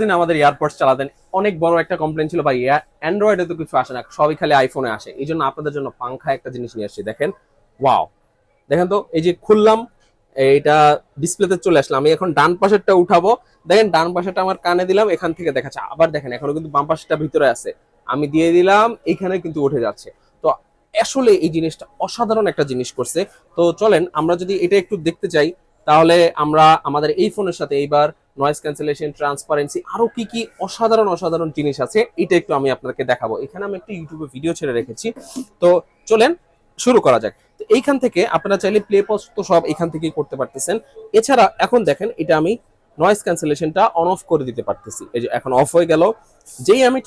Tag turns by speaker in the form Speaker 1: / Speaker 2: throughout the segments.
Speaker 1: দিন আমাদের এয়ারপোর্টস চালাতেন। অনেক বড় একটা কমপ্লেন ছিল, ভাই অ্যান্ড্রয়েডে তো কিছু আসে না, সবই খালি আইফোনে আসে। এই জন্য আপনাদের জন্য পাংখা একটা জিনিস নিয়ে আসছি, দেখেন। ওয়াও দেখেন তো, এই যে খুললাম, এইটা ডিসপ্লেতে চলে আসলাম। আমি এখন ডান পাশেরটা উঠাবো। দেখেন, ডান পাশেরটা আমার কানে দিলাম, এখান থেকে দেখাচ্ছে। আবার দেখেন, এখনও কিন্তু বাম পাশেরটা ভিতরে আছে। আমি দিয়ে দিলাম এখানে কিন্তু উঠে যাচ্ছে। তো আসলে এই জিনিসটা অসাধারণ একটা জিনিস করছে। তো চলেন, আমরা যদি এটা একটু দেখতে চাই, তাহলে আমরা আমাদের এই ফোনের সাথে এইবার নয়েজ ক্যান্সেলেশন ট্রান্সপারেন্সি আরও কি কি অসাধারণ অসাধারণ জিনিস আছে, এটা একটু আমি আপনাকে দেখাবো। এখানে আমি একটা ইউটিউবে ভিডিও ছেড়ে রেখেছি। তো চলেন শুরু করা যাক। তো এইখান থেকে আপনারা চাইলে প্লে পজ তো সব এখান থেকেই করতে পারতেছেন। এছাড়া এখন দেখেন, এটা আমি নয়েজ ক্যান্সেলেশনটা অন অফ করে দিতে পারতেছি। এই যে এখন অফ হয়ে গেল। যেই আমি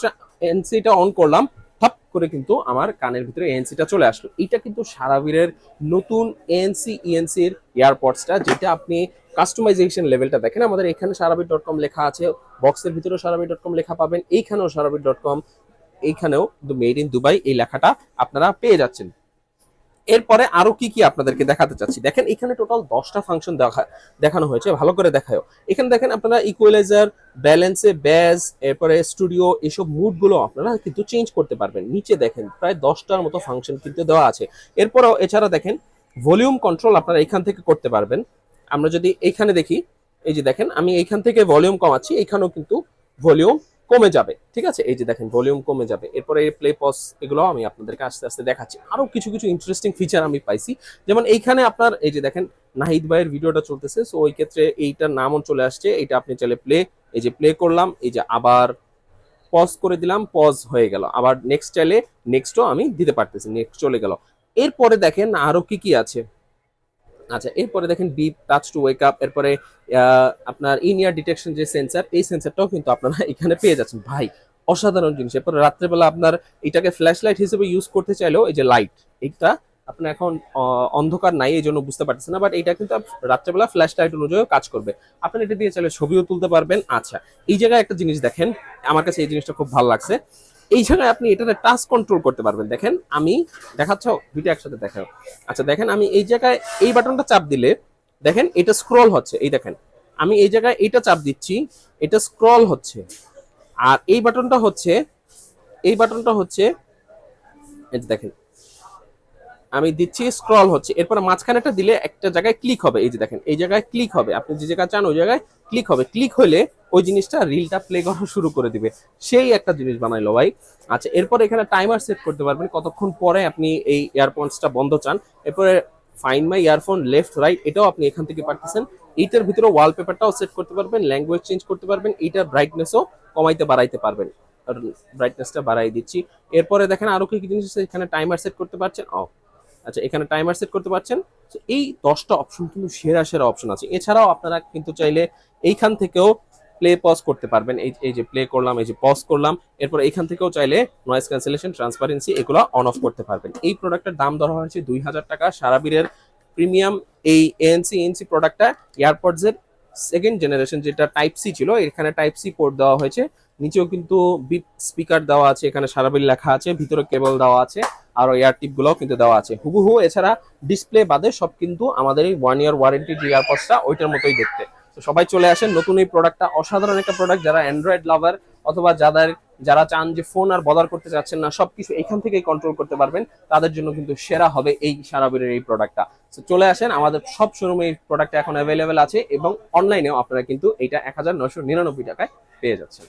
Speaker 1: এনসিটা অন করলাম, ঠাপ করে কিন্তু আমার কানের ভিতরে এনসিটা চলে আসলো। এটা কিন্তু সারাবীরের নতুন এনসি ইএনসির এয়ারপডসটা যেটা আপনি কাস্টমাইজেশন লেভেলটা দেখেন, আমাদের এখানে সারাবির ডট কম লেখা আছে বক্সের ভিতরেও সারাবির ডট কম লেখা পাবেন, এইখানেও সারাবির ডট কম এইখানেও মেড ইন দুবাই এই লেখাটা আপনারা পেয়ে যাচ্ছেন। এরপরে আরও কি কি আপনাদেরকে দেখাতে চাচ্ছি? দেখেন, এখানে টোটাল দশটা ফাংশন দেখা, দেখানো হয়েছে, ভালো করে দেখায় এখানে দেখেন, আপনারা ইকুয়ালাইজার ব্যালেন্সে ব্যাজ এরপরে স্টুডিও এসব মুডগুলো আপনারা কিন্তু চেঞ্জ করতে পারবেন। নিচে দেখেন, প্রায় দশটার মতো ফাংশন কিন্তু দেওয়া আছে। এরপরেও এছাড়া দেখেন ভলিউম কন্ট্রোল আপনারা এখান থেকে করতে পারবেন। আমরা যদি এইখানে দেখি, এই যে দেখেন, আমি এইখান থেকে ভলিউম কমাচ্ছি এখানেও কিন্তু ভলিউম কমে যাবে, ঠিক আছে? এই যে দেখেন ভলিউম কমে যাবে। এরপরে এই প্লে পজ এগুলো আমি আপনাদেরকে আস্তে আস্তে দেখাচ্ছি। আরও কিছু কিছু ইন্টারেস্টিং ফিচার আমি পাইছি। যেমন এইখানে আপনার, এই যে দেখেন, নাহিদ ভাইয়ের ভিডিওটা চলতেছে সো ওই ক্ষেত্রে এইটার নামও চলে আসছে। এইটা আপনি চাইলে প্লে এই যে প্লে করলাম, এই যে আবার পজ করে দিলাম পজ হয়ে গেল। আবার নেক্সট চাইলে নেক্সটও আমি দিতে পারতেছি নেক্সট চলে গেল। এরপরে দেখেন আরও কি কি আছে? আচ্ছা এরপরে দেখেন beep touch to wake up এরপরে আপনার ইন ইয়ার ডিটেকশন যে সেন্সার এই সেন্সারটাও কিন্তু আপনারা এখানে পেয়ে যাচ্ছেন। ভাই, অসাধারণ জিনিস। এরপরে রাত্রেবেলা আপনার এটাকে ফ্ল্যাশ লাইট হিসেবে ইউজ করতে চাইলেও এই যে লাইট এইটা আপনার এখন অন্ধকার নাই এই জন্য বুঝতে পারতেছেন না বাট এটা কিন্তু রাত্রেবেলা ফ্ল্যাশ লাইট অনুযায়ী কাজ করবে। আপনি এটা দিয়ে চাইলে ছবিও তুলতে পারবেন। আচ্ছা এই জায়গায় একটা জিনিস দেখেন, আমার কাছে এই জিনিসটা খুব ভালো লাগছে। এই জায়গায় আপনি এটাতে টাচ কন্ট্রোল করতে পারবেন। দেখেন, আমি দেখাচ্ছ দুইটা একসাথে দেখাও। আচ্ছা দেখেন, আমি এই জায়গায় এই বাটনটা চাপ দিলে, দেখেন, এটা স্ক্রল হচ্ছে। এই দেখেন, আমি এই জায়গায় এটা চাপ দিচ্ছি, এটা স্ক্রল হচ্ছে। আর এই বাটনটা হচ্ছে, এই বাটনটা হচ্ছে, এই দেখেন আমি দিচ্ছি স্ক্রল হচ্ছে। এরপর মাঝখানে একটা দিলে একটা জায়গায় ক্লিক হবে। এই যে দেখেন, এই জায়গায় ক্লিক হবে। আপনি যে জায়গায় চান, ওই জায়গায় ক্লিক হবে। ক্লিক হলে ওই জিনিসটা রিলটা প্লে করা শুরু করে দিবে। সেই একটা জিনিস বানাইলো ভাই। আচ্ছা এরপর এখানে টাইমার সেট করতে পারবেন। কতক্ষণ পরে আপনি এই ইয়ারফোনসটা বন্ধ চান। এরপরে find my earphone left right এটাও আপনি এখান থেকে পারতেছেন। এইটার ভিতরে ওয়ালপেপারটাও সেট করতে পারবেন। ল্যাঙ্গুয়েজ চেঞ্জ করতে পারবেন। এইটার ব্রাইটনেসও কমাইতে, বাড়াইতে পারবেন। ব্রাইটনেসটা বাড়াই দিচ্ছি। এরপরে দেখেন আরও কি কি জিনিস এখানে টাইমার সেট করতে পারছেন। ও আচ্ছা এখানে টাইমার সেট করতে পারছেন? এই দশটা অপশন কিন্তু সেরা সেরা অপশন আছে। এছাড়াও আপনারা কিন্তু চাইলে এইখান থেকেও প্লে পজ করতে পারবেন। এই এই যে প্লে করলাম, এই যে পজ করলাম, এরপর এখান থেকেও চাইলে নয়েজ ক্যান্সেলেশন ট্রান্সপারেন্সি এগুলো অন অফ করতে পারবেন। এই প্রোডাক্টের দাম ধরা হয়েছে দুই হাজার টাকা। সারাবীরের প্রিমিয়াম এই এএনসি এনসি প্রোডাক্টটা এয়ারপডস এর সেকেন্ড জেনারেশন যেটা টাইপ সি ছিল, এখানে টাইপ সি পোর্ট দেওয়া হয়েছে। নিচেও কিন্তু বিপ স্পিকার দেওয়া আছে, এখানে সারাবিল লেখা আছে, ভিতরে কেবল দেওয়া আছে, আর এয়ার টিপ গুলোও কিন্তু দেওয়া আছে। হুবহু এছাড়া ডিসপ্লে বাদে সব কিন্তু আমাদের এই ওয়ান ইয়ার ওয়ারেন্টি যে এয়ারপডসটা ওইটার মতোই দেখতে। তো সবাই চলে আসেন, নতুন এই প্রোডাক্টটা অসাধারণ একটা প্রোডাক্ট যারা অ্যান্ড্রয়েড লাভার অথবা যাদের, যারা চান যে ফোন আর বদার করতে চাচ্ছেন না, সবকিছু এখান থেকেই কন্ট্রোল করতে পারবেন, তাদের জন্য কিন্তু সেরা হবে এই সারাবিরের এই প্রোডাক্টটা তো চলে আসেন, আমাদের সব শোরুমে এই প্রোডাক্ট এখন অ্যাভেলেবেল আছে এবং অনলাইনেও আপনারা কিন্তু এটা এক হাজার নশো নিরানব্বই টাকায় পেয়ে যাচ্ছেন।